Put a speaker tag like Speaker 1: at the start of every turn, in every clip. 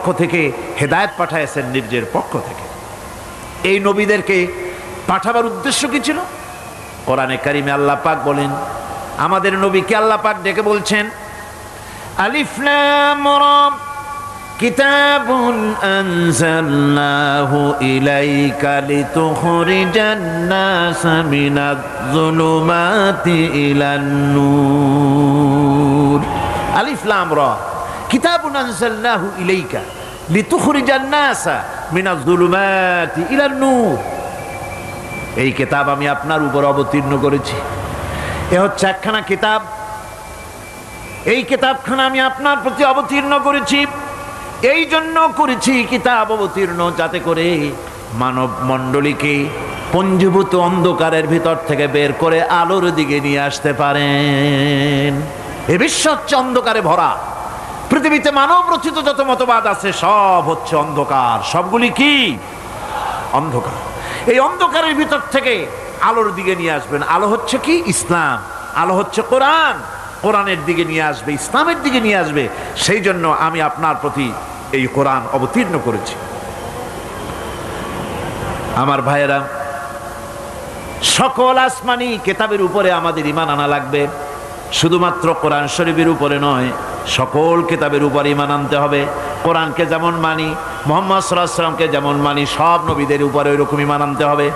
Speaker 1: পক্ষ থেকে হেদায়েত পাঠাইছেন নিজের পক্ষ থেকে এই নবীদেরকে পাঠাবার উদ্দেশ্য কি ছিল কোরআনে কারিমে আল্লাহ পাক বলেন আমাদের নবীকে আল্লাহ পাক ডেকে বলছেন আলিফ লাম রা كتاب أنزلناه إليك لتخرج الناس من الظلمات إلى النور ألف لام را কিতাবুন আনজালনাহু ইলাইকা লিতুখরিজান নাসা মিনাজ যুলুমাতি ইলান নূর। এই কিতাব আমি আপনার উপর অবতীর্ণ করেছি। এ হচ্ছে একখানা কিতাব। এই কিতাবখানা আমি আপনার প্রতি অবতীর্ণ করেছি। এই জন্য করেছি কিতাব অবতীর্ণ যাতে করে মানব মণ্ডলীকে পঞ্জীভূত অন্ধকারের ভিতর থেকে বের করে আলোর দিকে নিয়ে আসতে পারেন। এ বিশ্ব হচ্ছে অন্ধকারে ভরা। পৃথিবীতে মানব রচিত যত মতবাদ আছে, সব হচ্ছে অন্ধকার। সবগুলি কি? অন্ধকার। এই অন্ধকারের ভিতর থেকে আলোর দিকে নিয়ে আসবেন। আলো হচ্ছে কি? ইসলাম। আলো হচ্ছে কোরআন। কোরআনের দিকে নিয়ে আসবে, ইসলামের দিকে নিয়ে আসবে। সেই জন্য আমি আপনার প্রতি এই কোরআন অবতীর্ণ করেছি। আমার ভাইয়েরা, সকল আসমানি কেতাবের উপরে আমাদের ইমান আনা লাগবে। শুধুমাত্র কোরআন শরীফের উপরে নয় সকল কেতাবের উপর ইমান আনতে হবে কোরআনকে যেমন মানি মোহাম্মদ সাল্লাহামকে যেমন মানি সব নবীদের উপরে ওই রকম ইমান আনতে হবে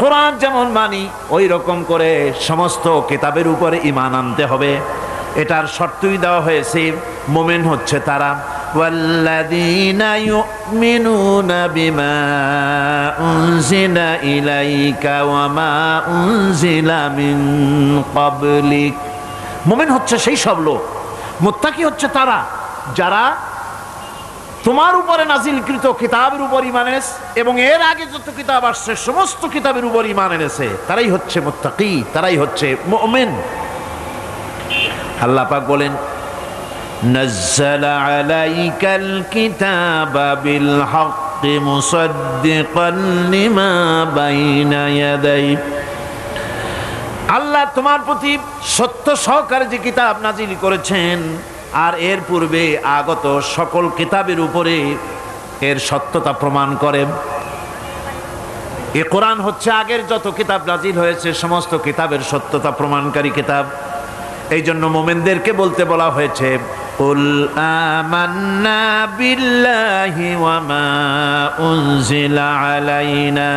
Speaker 1: কোরআন যেমন মানি ওই রকম করে সমস্ত কেতাবের উপরে ইমান আনতে হবে এটার শর্তই দেওয়া হয়েছে মোমেন হচ্ছে তারা والذين يؤمنون بما أنزل إليك وما أنزل من قبلك মোমেন হচ্ছে সেই সব লোক মুত্তাকি হচ্ছে তারা যারা তোমার উপরে নাজিলকৃত কিতাবের উপর ইমান এনেছে এবং এর আগে যত কিতাব আসছে সমস্ত কিতাবের উপর ইমান এনেছে তারাই হচ্ছে মুত্তাকি তারাই হচ্ছে মুমিন আল্লাহ পাক বলেন نزل عليك الكتاب بالحق مصدقا لما بين يديه আল্লাহ তোমার প্রতি সত্য সহকারে যে কিতাব নাজিল করেছেন আর এর পূর্বে আগত সকল কিতাবের উপরে এর সত্যতা প্রমাণ করে এ কোরআন হচ্ছে আগের যত কিতাব নাজিল হয়েছে সমস্ত কিতাবের সত্যতা প্রমাণকারী কিতাব এই জন্য মোমেনদেরকে বলতে বলা হয়েছে قل آمنا بالله وما أنزل علينا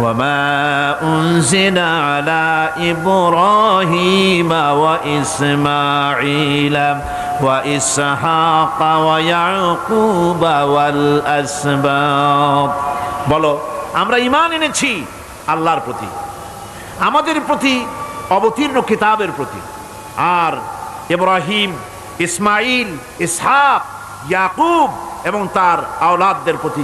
Speaker 1: وما أنزل على إبراهيم وإسماعيل وإسحاق ويعقوب والأسباط বলো আমরা ইমান এনেছি আল্লাহর প্রতি আমাদের প্রতি অবতীর্ণ কিতাবের প্রতি আর ইব্রাহিম ইসমাইল ইসহাক ইয়াকুব এবং তার আওলাদদের প্রতি